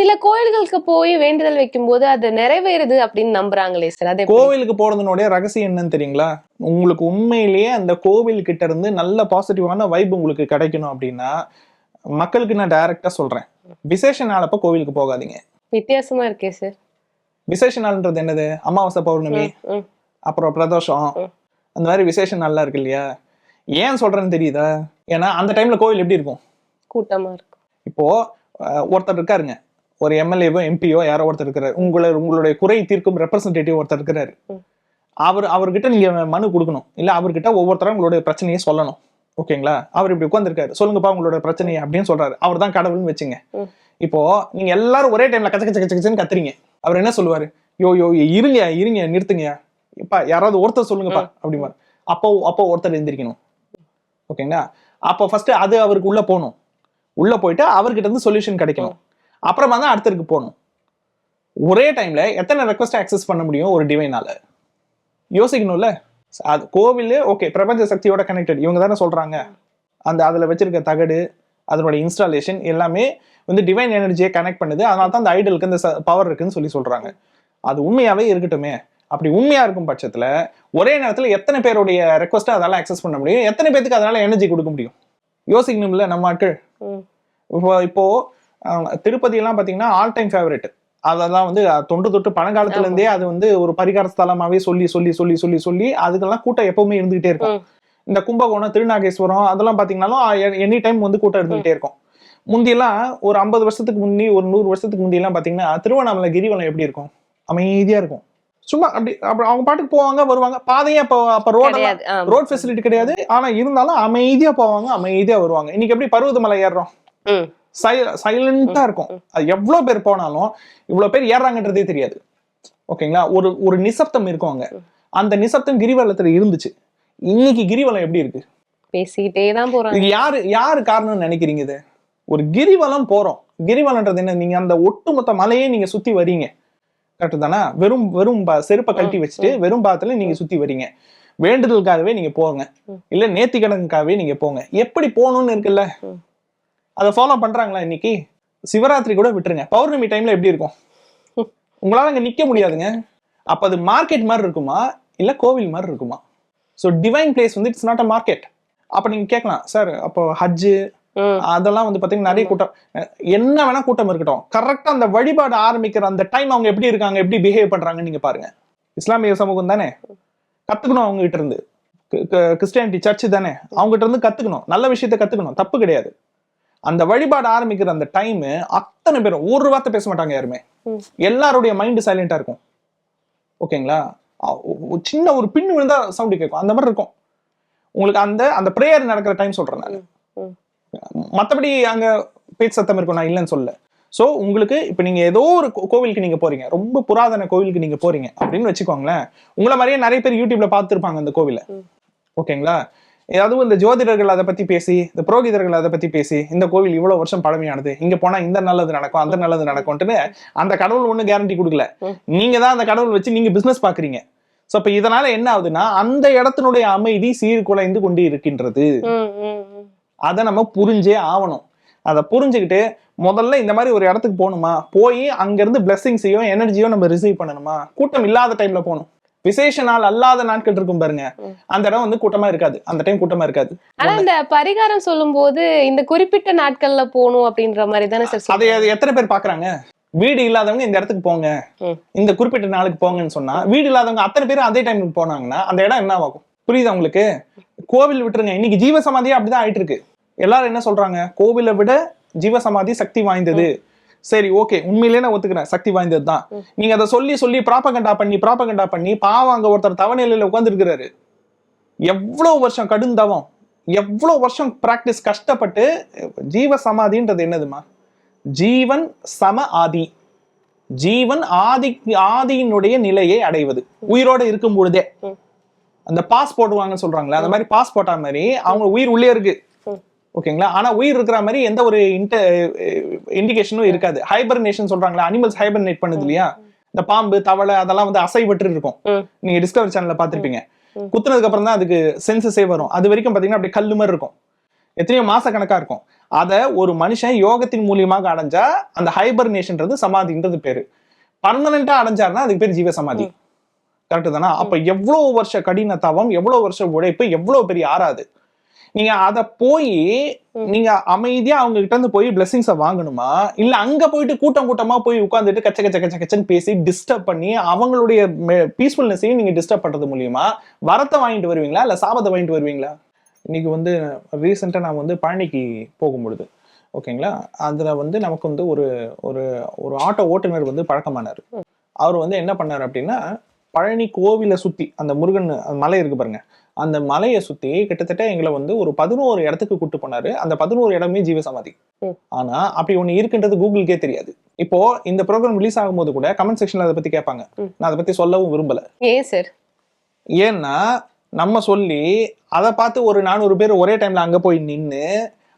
சில கோயில்களுக்கு போய் வேண்டுதல் வைக்கும்போது அது நிறைவேறுது அப்படின்னு நம்புறாங்களே சார். அது? கோவிலுக்கு போறதுனுடைய ரகசியம் என்னன்னு தெரியுங்களா? உங்களுக்கு உண்மையிலேயே அந்த கோவில் கிட்ட இருந்து நல்ல பாசிட்டிவான வைப் உங்களுக்கு கிடைக்கணும் அப்படின்னா மக்களுக்கு நான் டைரக்டா சொல்றேன். விசேஷ நாளப்ப கோவிலுக்கு போகாதீங்க. வித்தியாசமா இருக்கே சார். விசேஷ நாள்ன்றது என்னது? அமாவாசை பௌர்ணமி அப்புறம் பிரதோஷம். அந்த மாதிரி விசேஷ நாள்லாம் இருக்கு இல்லையா? ஏன் சொல்றேன்னு தெரியுதா? ஏன்னா அந்த டைம்ல கோவில் எப்படி இருக்கும்? கூட்டமா இருக்கும். இப்போ ஒருத்தர் இருக்காருங்க. ஒரு எம்எல்ஏவோ எம்பியோ யாரோ ஒருத்தர் இருக்கிறாரு. உங்களை உங்களுடைய குறை தீர்க்கும் ரெப்ரசன்டேட்டிவ் ஒருத்தர் இருக்கிறாரு. அவர் அவர்கிட்ட நீங்க மனு கொடுக்கணும். இல்ல அவர்கிட்ட ஒவ்வொருத்தரும் உங்களுடைய பிரச்சனையை சொல்லணும். ஓகேங்களா? அவர் இப்படி உட்காந்துருக்காரு சொல்லுங்கப்பா உங்களோட பிரச்சனையை அப்படின்னு சொல்றாரு. அவர் தான் கடவுள்னு வச்சுங்க. இப்போ நீங்க எல்லாரும் ஒரே டைம்ல கச்ச கச்ச கச்ச கச்சன்னு கத்துறீங்க. அவர் என்ன சொல்லுவாரு? யோ யோ இருங்க இருங்க நிறுத்துங்க. இப்பா யாராவது ஒருத்தர் சொல்லுங்கப்பா அப்படிம்பாரு. அப்போ அப்போ ஒருத்தர் எந்திரிக்கணும். ஓகேங்களா? அப்போ ஃபர்ஸ்ட் அது அவருக்கு உள்ள போகணும். உள்ள போயிட்டு அவர்கிட்ட இருந்து சொல்யூஷன் கிடைக்கணும். அப்புறமா தான் அடுத்தருக்கு போகணும். ஒரே டைம்ல எத்தனை ரெக்வஸ்ட் அக்சஸ் பண்ண முடியும் ஒரு டிவைனால யோசிக்கணும்ல? அது கோவில் ஓகே பிரபஞ்ச சக்தியோட கனெக்டட் இவங்க தானே சொல்றாங்க. அந்த அதுல வச்சிருக்க தகடு அதனோட இன்ஸ்டாலேஷன் எல்லாமே வந்து டிவைன் எனர்ஜியை கனெக்ட் பண்ணுது. அதனால தான் அந்த ஐடலுக்கு இந்த பவர் இருக்குன்னு சொல்லி சொல்றாங்க. அது உண்மையாவே இருக்கட்டுமே. அப்படி உண்மையா இருக்கும் பட்சத்துல ஒரே நேரத்துல எத்தனை பேருடைய ரெக்வஸ்ட்டை அதால அக்சஸ் பண்ண முடியும்? எத்தனை பேத்துக்கு அதனால எனர்ஜி கொடுக்க முடியும்? யோசிக்கணும்ல நம்ம ஆட்கள். இப்போ இப்போ அஹ், திருப்பதி எல்லாம் பாத்தீங்கன்னா ஆல் டைம் ஃபேவரட் அதெல்லாம் வந்து தொன்று தொட்டு பழங்காலத்துல இருந்தே அது வந்து ஒரு பரிகார ஸ்தலமாவே சொல்லி சொல்லி சொல்லி சொல்லி சொல்லி அதுக்கெல்லாம் கூட்டம் எப்பவுமே இருந்துகிட்டே இருக்கும். இந்த கும்பகோணம் திருநாகேஸ்வரம் அதெல்லாம் பாத்தீங்கன்னாலும் எனி டைம் வந்து கூட்டம் இருந்துகிட்டே இருக்கும். முந்தியெல்லாம் ஒரு ஐம்பது வருஷத்துக்கு முந்தி ஒரு நூறு வருஷத்துக்கு முந்தி எல்லாம் பாத்தீங்கன்னா திருவண்ணாமலை கிரிவலம் எப்படி இருக்கும்? அமைதியா இருக்கும். சும்மா அப்படி அப்ப அவங்க பாட்டுக்கு போவாங்க வருவாங்க. பாதையே அப்ப அப்ப ரோடெல்லாம் ஆமா. ரோட் ஃபெசிலிட்டி கிடையாது. ஆனா இருந்தாலும் அமைதியா போவாங்க அமைதியா வருவாங்க. இன்னைக்கு எப்படி பருவதமலை ஏறுறோம். சைலண்டா இருக்கும். அது எவ்வளவு பேர் போனாலும் இவ்வளவு பேர் ஏறாங்கன்றதே தெரியாது. ஓகேங்களா? ஒரு ஒரு நிசப்தம் இருக்கும் அங்க. அந்த நிசப்தம் கிரிவலத்துல இருந்துச்சு. இன்னைக்கு கிரிவலம் எப்படி இருக்கு? பேசிக்கிட்டே தான் போறாங்க. யாரு யாரு காரணம்னு நினைக்கிறீங்க இது? ஒரு கிரிவலம் போறோம். கிரிவலம்ன்றது என்ன? நீங்க அந்த ஒட்டுமொத்த மலையே நீங்க சுத்தி வரீங்க. கரெக்ட் தானே? வெறும் வெறும் செருப்பை கழட்டி வச்சுட்டு வெறும் பாத்துல நீங்க சுத்தி வரீங்க. வேண்டுதலுக்காகவே நீங்க போங்க. இல்ல நேர்த்தி கடனுக்காகவே நீங்க போங்க. எப்படி போகணும்னு இருக்குல்ல. அதை ஃபாலோ பண்றாங்களா இன்னைக்கு? சிவராத்திரி கூட விட்டுருங்க. பௌர்ணமி டைம்ல எப்படி இருக்கும்? உங்களால அங்க நிக்க முடியாதுங்க. அப்ப அது மார்க்கெட் மாதிரி இருக்குமா? இல்ல கோவில் மாதிரி இருக்குமா? ஸோ டிவைன் பிளேஸ் வந்து இட்ஸ் நாட் அ மார்க்கெட் அப்ப நீங்க கேட்கலாம் சார் அப்போ ஹஜ்ஜு. அதெல்லாம் வந்து பாத்தீங்கன்னா நிறைய கூட்டம் என்ன வேணா கூட்டம் இருக்கட்டும். கரெக்டா அந்த வழிபாடு ஆரம்பிக்கிற அந்த டைம் அவங்க எப்படி இருக்காங்க எப்படி பிஹேவ் பண்றாங்கன்னு நீங்க பாருங்க. இஸ்லாமிய சமூகம் தானே? கத்துக்கணும் அவங்க கிட்ட இருந்து கிறிஸ்டியானிட்டி சர்ச் தானே? அவங்க கிட்ட இருந்து கத்துக்கணும். நல்ல விஷயத்த கத்துக்கணும். தப்பு கிடையாது. அந்த வழிபாடு ஆரம்பிக்கிற அந்த டைம் அத்தனை பேரும் ஒரு வார்த்தை பேச மாட்டாங்க யாருமே. எல்லாருடைய மைண்டு சைலண்டா இருக்கும். ஓகேங்களா? சின்ன ஒரு பின் விழுந்தா சவுண்டு கேட்கும் அந்த மாதிரி இருக்கும். உங்களுக்கு அந்த அந்த ப்ரேயர் நடக்கிற டைம் சொல்றேன் நான். ம். மத்தபடி அங்க பேச்சு சத்தம் இருக்கும் நான் இல்லைன்னு சொல்ல சோ உங்களுக்கு இப்ப நீங்க ஏதோ ஒரு கோவிலுக்கு நீங்க போறீங்க. ரொம்ப புராதன கோவிலுக்கு நீங்க போறீங்க. அப்படின்னு வச்சுக்கோங்களேன். உங்களை மாதிரியே நிறைய பேர் யூடியூப்ல பார்த்துருப்பாங்க அந்த கோவிலை. ஓகேங்களா? அதுவும் இந்த ஜோதிடர்கள் அதை பத்தி பேசி இந்த புரோகிதர்கள் அதை பத்தி பேசி இந்த கோவில் இவ்வளவு வருஷம் பழமையானது இங்க போனா இந்த நல்லது நடக்கும் அந்த நல்லது நடக்கும்ட்டுன்னு அந்த கடவுள் ஒண்ணு கேரண்டி கொடுக்கல. ம். நீங்க தான் அந்த கடவுள் வச்சு நீங்க பிசினஸ் பாக்குறீங்க. சோ அப்ப இதனால என்ன ஆகுதுன்னா அந்த இடத்தினுடைய அமைதி சீர்குலைந்து கொண்டு இருக்கின்றது. அதை நம்ம புரிஞ்சே ஆகணும். அதை புரிஞ்சுக்கிட்டு முதல்ல இந்த மாதிரி ஒரு இடத்துக்கு போகணுமா? போய் அங்கிருந்து பிளெஸிங்ஸையோ எனர்ஜியோ நம்ம ரிசீவ் பண்ணணுமா? கூட்டம் இல்லாத டைம்ல போகணும். விசேஷ நாள் அல்லாத நாட்கள் இருக்கும் பாருங்க. அந்த இடம் வந்து கூட்டமா இருக்காது. அந்த டைம் கூட்டமா இருக்காது. ஆனா இந்த பரிகாரம் சொல்லும்போது இந்த குறிப்பிட்ட நாட்கள்ல போகணும் அப்படின்ற மாதிரி தானே சார் அதை எத்தனை பேர் பாக்குறாங்க? வீடு இல்லாதவங்க இந்த இடத்துக்கு போங்க. இந்த குறிப்பிட்ட நாளுக்கு போங்கன்னு சொன்னா வீடு இல்லாதவங்க அத்தனை பேரும் அதே டைமுக்கு போனாங்கன்னா அந்த இடம் என்ன ஆகும்? புரியுதா உங்களுக்கு? கோவில் விட்டுருங்க. இன்னைக்கு ஜீவ சமாதியே அப்படிதான் ஆயிட்டு இருக்கு. எல்லாரும் என்ன சொல்றாங்க? கோவிலை விட ஜீவ சமாதி சக்தி வாய்ந்தது. சரி ஓகே உண்மையிலேயே நான் ஒத்துக்கிறேன். சக்தி வாய்ந்தது தான். நீங்க அதை சொல்லி சொல்லி ப்ராப்பகண்டா பண்ணி ப்ராப்பகண்டா பண்ணி பாவம் அங்க ஒருத்தர் தவநிலையில உட்கார்ந்து இருக்கிறாரு எவ்வளவு வருஷம் கடும் தவம். எவ்வளவு வருஷம் பிராக்டிஸ் கஷ்டப்பட்டு ஜீவ சமாதின்றது என்னதுமா? ஜீவன் சம ஆதி. ஜீவன் ஆதி ஆதியினுடைய நிலையை அடைவது. உயிரோட இருக்கும் பொழுதே. அந்த பாஸ் போடுவாங்கன்னு சொல்றாங்களே அந்த மாதிரி பாஸ் போட்டா மாதிரி அவங்க உயிர் உள்ளே இருக்கு. ஓகேங்களா? ஆனா உயிர் இருக்கிற மாதிரி எந்த ஒரு இண்டிகேஷனும் இருக்காது. ஹைபர்னேஷன் சொல்றாங்களா அனிமல்ஸ் ஹைபர்னேட் பண்ணுது இல்லையா? இந்த பாம்பு தவளை அதெல்லாம் வந்து அசைவற்று இருக்கும். நீங்க டிஸ்கவரி சேனல்ல பாத்திருப்பீங்க. குத்துனதுக்கு அப்புறம் தான் அதுக்கு சென்சஸே வரும். அது வரைக்கும் பாத்தீங்கன்னா அப்படியே கல்லு மாதிரி இருக்கும். எத்தனையோ மாச கணக்கா இருக்கும். அத ஒரு மனுஷன் யோகத்தின் மூலியமாக அடைஞ்சா அந்த ஹைபர்னேஷன்ன்றது சமாதின்றது பேரு. பர்மனண்டா அடைஞ்சாருன்னா அதுக்கு பேர் ஜீவ சமாதி கரெக்ட் தானா? அப்ப எவ்வளவு வருஷ கடின தவம் எவ்வளவு வருஷ உழைப்பு எவ்வளவு பெரிய ஆறாது. நீங்க அத போய் நீங்க அமைதியா அவங்க கிட்ட இருந்து போய் பிளெஸிங்ஸ வாங்கணுமா? இல்ல அங்க போயிட்டு கூட்டம் கூட்டமா போய் உட்கார்ந்துட்டு கச்ச கச்ச கச்ச கச்சன்னு பேசி டிஸ்டர்ப் பண்ணி அவங்களுடைய பீஸ்ஃபுல்னஸையும் நீங்க டிஸ்டர்ப் பண்றது மூலியமா வரத்தை வாங்கிட்டு வருவீங்களா? இல்ல சாபத்தை வாங்கிட்டு வருவீங்களா? இன்னைக்கு வந்து ரீசெண்டா நான் வந்து பழனிக்கு போகும்பொழுது. ஓகேங்களா? அதுல வந்து நமக்கு வந்து ஒரு ஒரு ஒரு ஆட்டோ ஓட்டுநர் வந்து பழக்கமானார். அவர் வந்து என்ன பண்ணாரு அப்படின்னா பழனி கோவிலை சுத்தி அந்த முருகன் மலை இருக்கு பாருங்க. அந்த மலையை சுத்தி கிட்டத்தட்ட எங்களை வந்து ஒரு பதினோரு இடத்துக்கு கூட்டு போனாரு. அந்த பதினோரு இடமே ஜீவசமாதி. ம். ஆனா அப்படி ஒண்ணு இருக்குன்றது கூகுளுக்கே தெரியாது. இப்போ இந்த ப்ரோக்ராம் ரிலீஸ் ஆகும்போது கூட கமெண்ட் செக்ஷன்ல அதை பத்தி கேட்பாங்க. நான் அதை பத்தி சொல்லவும் விரும்பல. ஏன் சார் ஏன்னா நம்ம சொல்லி அதை பார்த்து ஒரு நானூறு பேர் ஒரே டைம்ல அங்க போய் நின்னு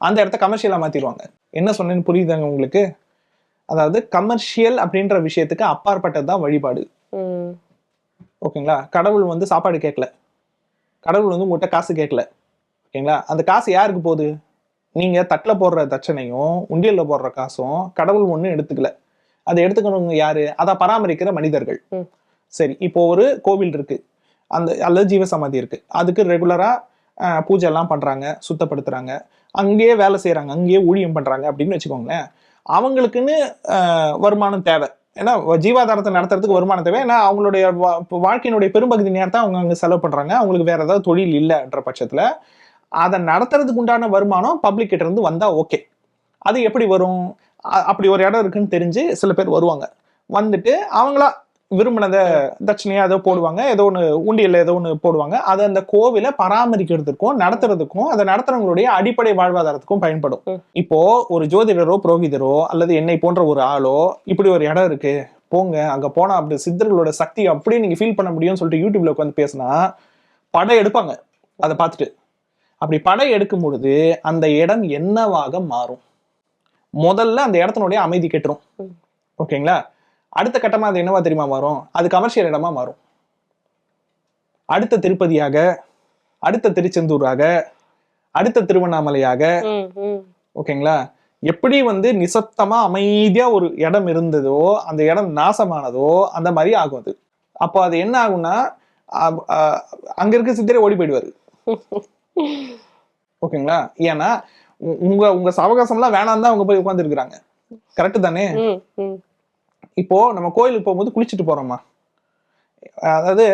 அந்த இடத்த கமர்ஷியலா மாத்திடுவாங்க. என்ன சொன்னேன்னு புரியுதாங்க உங்களுக்கு? அதாவது கமர்ஷியல் அப்படின்ற விஷயத்துக்கு அப்பாற்பட்டது தான் வழிபாடு ஓகேங்களா? கடவுள் வந்து சாப்பாடு கேட்கல. கடவுள் வந்து உங்கள்கிட்ட காசு கேட்கல. ஓகேங்களா? அந்த காசு யாருக்கு போகுது? நீங்க தட்டில் போடுற தட்சணையும் உண்டியல்ல போடுற காசும் கடவுள் ஒன்றும் எடுத்துக்கல. அதை எடுத்துக்கணுங்க யாரு? அதை பராமரிக்கிற மனிதர்கள். சரி இப்போ ஒரு கோவில் இருக்கு. அந்த அல்லது ஜீவசமாதி இருக்கு. அதுக்கு ரெகுலரா பூஜை எல்லாம் பண்றாங்க சுத்தப்படுத்துறாங்க. அங்கேயே வேலை செய்றாங்க அங்கேயே ஊழியம் பண்றாங்க அப்படின்னு வச்சுக்கோங்களேன். அவங்களுக்குன்னு வருமானம் தேவை. ஏன்னா ஜீவாதாரத்தை நடத்துறதுக்கு வருமானம் தேவை. ஏன்னா அவங்களுடைய வாழ்க்கையினுடைய பெரும்பகுதி நேரத்தை அவங்க அங்கே செலவு பண்ணுறாங்க அவங்களுக்கு வேற ஏதாவது தொழில் இல்லைன்ற பட்சத்தில் அதை நடத்துறதுக்கு உண்டான வருமானம் பப்ளிக் கிட்ட இருந்து வந்தால் ஓகே அது எப்படி வரும்? அப்படி ஒரு இடம் இருக்குன்னு தெரிஞ்சு சில பேர் வருவாங்க. வந்துட்டு அவங்களா விரும்பினதை தட்சணையா ஏதோ போடுவாங்க ஏதோ ஒன்று உண்டியல்ல ஏதோ ஒன்று போடுவாங்க. அதை அந்த கோவிலை பராமரிக்கிறதுக்கும் நடத்துறதுக்கும் அதை நடத்துறவங்களுடைய அடிப்படை வாழ்வாதாரத்துக்கும் பயன்படும். இப்போ ஒரு ஜோதிடரோ புரோகிதரோ அல்லது என்னை போன்ற ஒரு ஆளோ இப்படி ஒரு இடம் இருக்கு போங்க அங்க போனா அப்படி சித்தர்களோட சக்தி அப்படியே நீங்க ஃபீல் பண்ண முடியும்னு சொல்லிட்டு யூடியூப்ல உட்காந்து பேசினா படம் எடுப்பாங்க. அதை பார்த்துட்டு. அப்படி படம் எடுக்கும் பொழுது அந்த இடம் என்னவாக மாறும்? முதல்ல அந்த இடத்தினுடைய அமைதி கெட்டுரும். ஓகேங்களா? அடுத்த கட்டமா அது என்னவா தெரியுமா மாறும்? அது கமர்ஷியல் இடமா மாறும். அடுத்த திருப்பதியாக அடுத்த திருச்செந்தூராக அடுத்த திருவண்ணாமலையாக. ஓகேங்களா? எப்படி வந்து நிசப்தமா அமைதியா ஒரு இடம் இருந்ததோ அந்த இடம் நாசமானதோ அந்த மாதிரி ஆகும் அது. அப்போ அது என்ன ஆகும்னா அங்க இருக்க சித்தரே ஓடி போயிடுவாரு. ஓகேங்களா? ஏன்னா உங்க உங்க சவகாசம்லாம் வேணாம் தான் அவங்க போய் உட்காந்துருக்குறாங்க கரெக்ட் தானே? இப்போ நம்ம கோயிலுக்கு போகும்போது குளிச்சுட்டு போறோமா அதாவது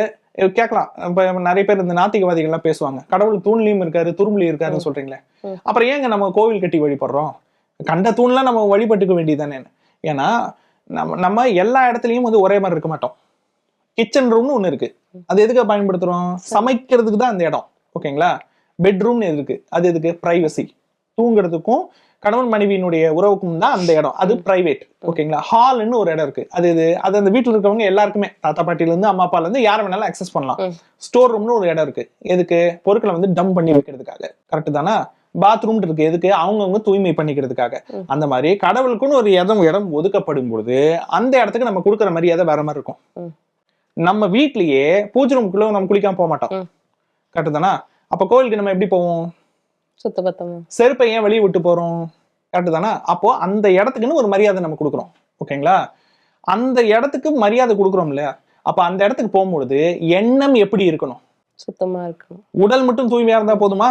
கேட்கலாம். இப்ப நிறைய பேர் இந்த நாத்திகவாதிகள்லாம் பேசுவாங்க. கடவுள் தூண்லயும் இருக்காரு துரும்புலயும் இருக்காருன்னு சொல்றீங்களே. அப்புறம் ஏங்க நம்ம கோவில் கட்டி வழிபடுறோம்? கண்ட தூண்லாம் நம்ம வழிபட்டுக்க வேண்டியதானே ஏன்னா நம்ம நம்ம எல்லா இடத்துலயும் வந்து ஒரே மாதிரி இருக்க மாட்டோம். கிச்சன் ரூம்னு ஒண்ணு இருக்கு. அது எதுக்கு பயன்படுத்துறோம்? சமைக்கிறதுக்கு தான் அந்த இடம். ஓகேங்களா? பெட்ரூம்னு இருக்கு. அது எதுக்கு? பிரைவசி தூங்குறதுக்கும் கணவன் மனைவியினுடைய உறவுக்கும் தான் அந்த இடம். அது பிரைவேட் ஓகேங்களா? ஹால்னு ஒரு இடம் இருக்கு. அது இது அது அந்த வீட்டுல இருக்கவங்க எல்லாருக்குமே. தாத்தா பாட்டில இருந்து அம்மா அப்பால இருந்து யார் வேணாலும் அக்சஸ் பண்ணலாம். ஸ்டோர் ரூம்னு ஒரு இடம் இருக்கு. எதுக்கு? பொருட்களை வந்து டம்ப் பண்ணி வைக்கிறதுக்காக. கரெக்ட் தானா? பாத்ரூம் இருக்கு. எதுக்கு? அவங்கவுங்க தூய்மை பண்ணிக்கிறதுக்காக. அந்த மாதிரி கடவுளுக்குன்னு ஒரு இடம் இடம் ஒதுக்கப்படும் பொழுது அந்த இடத்துக்கு நம்ம கொடுக்குற மரியாதை வேற மாதிரி இருக்கும். நம்ம வீட்லயே பூஜை ரூமுக்குள்ள நம்ம குளிக்காம போக மாட்டோம். கரெக்ட் தானா? அப்ப கோவிலுக்கு நம்ம எப்படி போவோம்? சுத்தபத்தமா செருப்பை ஏன் வெளியே விட்டு போறோம்? கரெக்ட் தானே? அப்போ அந்த இடத்துக்குன்னு ஒரு மரியாதை நம்ம கொடுக்குறோம். ஓகேங்களா? அந்த இடத்துக்கு மரியாதை கொடுக்குறோம் இல்லையா? அப்ப அந்த இடத்துக்கு போகும்பொழுது எண்ணம் எப்படி இருக்கணும்? சுத்தமா இருக்கணும். உடல் மட்டும் தூய்மையா இருந்தா போதுமா?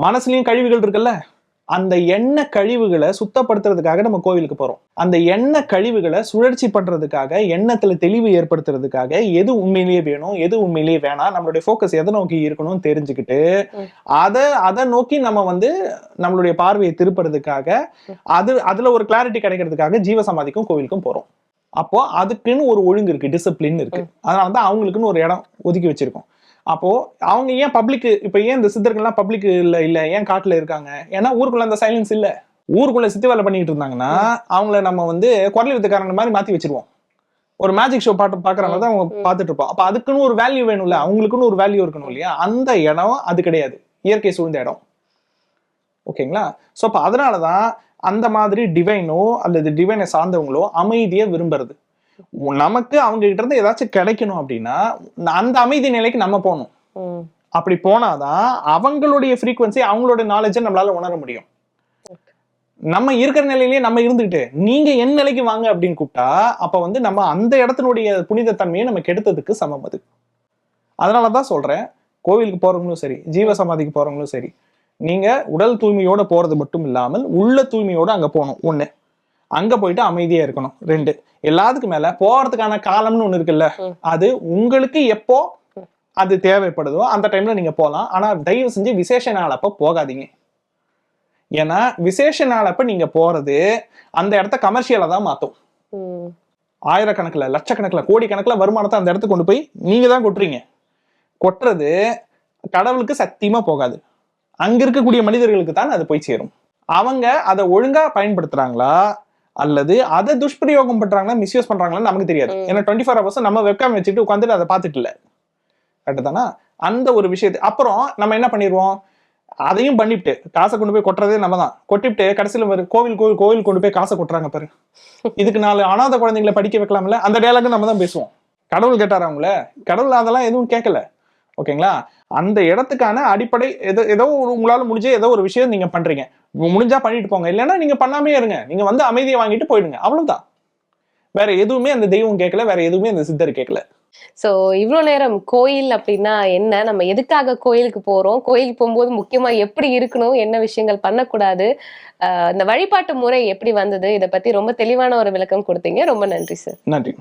மனசுலயும் கழிவுகள் இருக்குல்ல? அந்த எண்ண கழிவுகளை சுத்தப்படுத்துறதுக்காக நம்ம கோவிலுக்கு போறோம். அந்த எண்ண கழிவுகளை சுழற்சி பண்றதுக்காக எண்ணத்துல தெளிவு ஏற்படுத்துறதுக்காக எது உண்மையிலேயே வேணும் எது உண்மையிலேயே வேணாம் நம்மளுடைய ஃபோக்கஸ் எதை நோக்கி இருக்கணும்னு தெரிஞ்சுக்கிட்டு. அதை அதை நோக்கி நம்ம வந்து நம்மளுடைய பார்வையை திருப்புறதுக்காக அது அதுல ஒரு கிளாரிட்டி கிடைக்கிறதுக்காக ஜீவசமாதிக்கும் கோவிலுக்கும் போறோம். அப்போ அதுக்குன்னு ஒரு ஒழுங்கு இருக்கு டிசிப்ளின் இருக்கு. அதனால தான் அவங்களுக்குன்னு ஒரு இடம் ஒதுக்கி வச்சிருக்கோம். அப்போ அவங்க ஏன் பப்ளிக் இப்ப ஏன் இந்த சித்தர்கள்லாம் பப்ளிக் இல்ல இல்ல ஏன் காட்டுல இருக்காங்க? ஏன்னா ஊருக்குள்ள அந்த சைலன்ஸ் இல்ல. ஊருக்குள்ள சித்தி வேலை பண்ணிட்டு இருந்தாங்கன்னா அவங்கள நம்ம வந்து குரல் வித்துக்காரங்க மாதிரி மாத்தி வச்சிருவோம். ஒரு மேஜிக் ஷோ பாட்டு பாக்குறாங்க தான் அவங்க பார்த்துட்டு இருப்போம். அப்ப அதுக்குன்னு ஒரு வேல்யூ வேணும்ல அவங்களுக்குன்னு ஒரு வேல்யூ இருக்கணும் இல்லையா? அந்த இடம் அது கிடையாது. இயற்கை சூழ்ந்த இடம். ஓகேங்களா? ஸோ அப்போ அதனால தான் அந்த மாதிரி டிவைனோ அல்லது டிவைனை சார்ந்தவங்களோ அமைதியை விரும்புறது. நமக்கு அவங்க கிட்ட இருந்து ஏதாச்சும் கிடைக்கணும் அப்படின்னா அந்த அமைதி நிலைக்கு நம்ம போகணும். அப்படி போனாதான் அவங்களுடைய ஃப்ரீக்வன்சி அவங்களோட நாலேஜை நம்மளால உணர முடியும். நம்ம இருக்கிற நிலையிலேயே நம்ம இருந்துகிட்டு நீங்க என் நிலைக்கு வாங்க அப்படின்னு கூப்பிட்டா அப்ப வந்து நம்ம அந்த இடத்தினுடைய புனிதத்தன்மையை நம்ம கெடுத்ததுக்கு சமம் அது. அதனாலதான் சொல்றேன் கோவிலுக்கு போறவங்களும் சரி ஜீவ சமாதிக்கு போறவங்களும் சரி நீங்க உடல் தூய்மையோட போறது மட்டும் இல்லாமல் உள்ள தூய்மையோட அங்க போகணும் ஒண்ணு. அங்க போயிட்டு அமைதியா இருக்கணும். ரெண்டு எல்லாத்துக்கும் மேல போறதுக்கான காலம்னு ஒண்ணு இருக்குல்ல. அது உங்களுக்கு எப்போ அது தேவைப்படுதோ அந்த டைம்ல நீங்க போகலாம் ஆனா தயவு செஞ்சு விசேஷ நாள் அப்ப போகாதீங்க. ஏன்னா விசேஷ நாள் அப்ப நீங்க போறது அந்த இடத்த கமர்ஷியலா தான் மாத்தும். ம். ஆயிரக்கணக்கில் லட்சக்கணக்கில் கோடிக்கணக்கில் வருமானத்தை அந்த இடத்துக்கு கொண்டு போய் நீங்க தான் கொட்டுறீங்க. கொட்டுறது கடவுளுக்கு சத்தியமா போகாது. அங்க இருக்கக்கூடிய மனிதர்களுக்கு தான் அது போய் சேரும். அவங்க அதை ஒழுங்கா பயன்படுத்துறாங்களா? அல்லது அதை துஷ்பிரயோகம் பண்றாங்களா மிஸ்யூஸ் பண்றாங்களான்னு நமக்கு தெரியாது. ஏன்னா டுவெண்ட்டி ஃபோர் ஹவர்ஸ் நம்ம வெப்காம் வச்சுட்டு உட்காந்துட்டு அதை பார்த்துட்டு இல்ல கரெக்டு தானா? அந்த ஒரு விஷயத்தை அப்புறம் நம்ம என்ன பண்ணிடுவோம் அதையும் பண்ணிவிட்டு காசை கொண்டு போய் கொட்டுறதே நம்ம தான். கொட்டிவிட்டு கடைசியில் ஒரு கோவில் கோவில் கோவில் கொண்டு போய் காசை கொட்டுறாங்க பாரு. இதுக்கு நாலு அனாதை குழந்தைங்களை படிக்க வைக்கலாம்ல அந்த டேலாக்கு நம்ம தான் பேசுவோம். கடவுள் கேட்டாரா அவங்கள கடவுள் அதெல்லாம் எதுவும் கேட்கல. ஓகேங்களா? அந்த இடத்துக்கான அடிப்படை ஏதோ ஏதோ ஒரு உங்களால முடிஞ்ச ஏதோ ஒரு விஷயம் நீங்க பண்றீங்க. முடிஞ்சா பண்ணிட்டு போங்க. இல்லைன்னா நீங்க பண்ணாமே இருங்க. நீங்க வந்து அமைதியை வாங்கிட்டு போயிடுங்க. அவ்வளவுதான். வேற எதுவுமே அந்த தெய்வம் கேட்கல. வேற எதுவுமே அந்த சித்தர் கேட்கல. சோ இவ்ளோ நேரம் கோயில் அப்படின்னா என்ன? நம்ம எதுக்காக கோயிலுக்கு போறோம்? கோயிலுக்கு போகும்போது முக்கியமா எப்படி இருக்கணும்? என்ன விஷயங்கள் பண்ணக்கூடாது? இந்த வழிபாட்டு முறை எப்படி வந்தது? இதை பத்தி ரொம்ப தெளிவான ஒரு விளக்கம் கொடுத்தீங்க. ரொம்ப நன்றி சார் நன்றி.